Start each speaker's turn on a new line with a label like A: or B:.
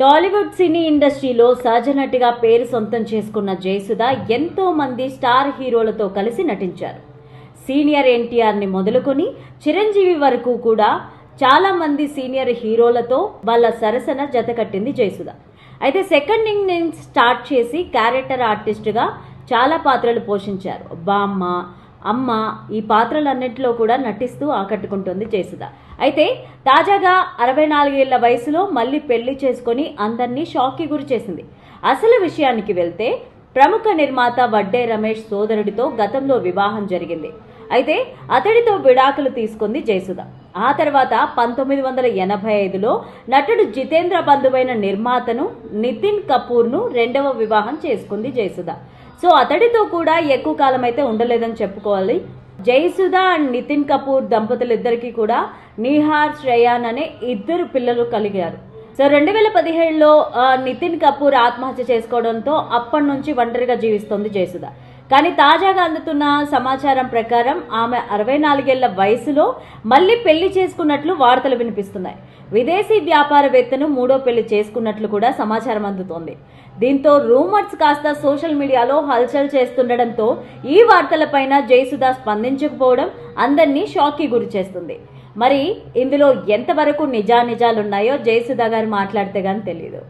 A: టాలీవుడ్ సినీ ఇండస్ట్రీలో సహజనటిగా పేరు సొంతం చేసుకున్న జయసుధ ఎంతో మంది స్టార్ హీరోలతో కలిసి నటించారు. సీనియర్ ఎన్టీఆర్ని మొదలుకొని చిరంజీవి వరకు కూడా చాలా మంది సీనియర్ హీరోలతో వాళ్ళ సరసన జతకట్టింది జయసుధ. అయితే సెకండ్ ఇన్నింగ్స్ స్టార్ట్ చేసి క్యారెక్టర్ ఆర్టిస్ట్గా చాలా పాత్రలు పోషించారు. బామ్మ అమ్మ ఈ పాత్రలన్నింటిలో కూడా నటిస్తూ ఆకట్టుకుంటుంది జయసుధ అయితే తాజాగా అరవై నాలుగేళ్ళ వయసులో మళ్ళీ పెళ్ళి చేసుకొని అందరినీ షాక్కి గురి చేసింది. అసలు విషయానికి వెళ్తే ప్రముఖ నిర్మాత వడ్డే రమేష్ సోదరుడితో గతంలో వివాహం జరిగింది. అయితే అతడితో విడాకులు తీసుకుంది జయసుధ ఆ తర్వాత పంతొమ్మిది వందల ఎనభై ఐదులో నటుడు జితేంద్ర బంధువైన నిర్మాతను నితిన్ కపూర్ను రెండవ వివాహం చేసుకుంది జయసుధ సో అతడితో కూడా ఎక్కువ కాలం అయితే ఉండలేదని చెప్పుకోవాలి. జయసుధ అండ్ నితిన్ కపూర్ దంపతులిద్దరికీ కూడా నిహార్ శ్రేయాన్ అనే ఇద్దరు పిల్లలు కలిగారు. సో రెండు వేల పదిహేడులో నితిన్ కపూర్ ఆత్మహత్య చేసుకోవడంతో అప్పటి నుంచి ఒంటరిగా జీవిస్తోంది జయసుధ. కానీ తాజాగా అందుతున్న సమాచారం ప్రకారం ఆమె అరవై నాలుగేళ్ళ వయసులో మళ్ళీ పెళ్ళి చేసుకున్నట్లు వార్తలు వినిపిస్తున్నాయి. విదేశీ వ్యాపారవేత్తను మూడో పెళ్ళి చేసుకున్నట్లు కూడా సమాచారం అందుతోంది. దీంతో రూమర్స్ కాస్త సోషల్ మీడియాలో హల్చల్ చేస్తుండడంతో ఈ వార్తలపైన జయసుధ స్పందించకపోవడం అందరినీ షాక్కి గురి చేస్తుంది మరి ఇందులో ఎంతవరకు నిజానిజాలున్నాయో జయసుధ గారు మాట్లాడితే కానీ తెలియదు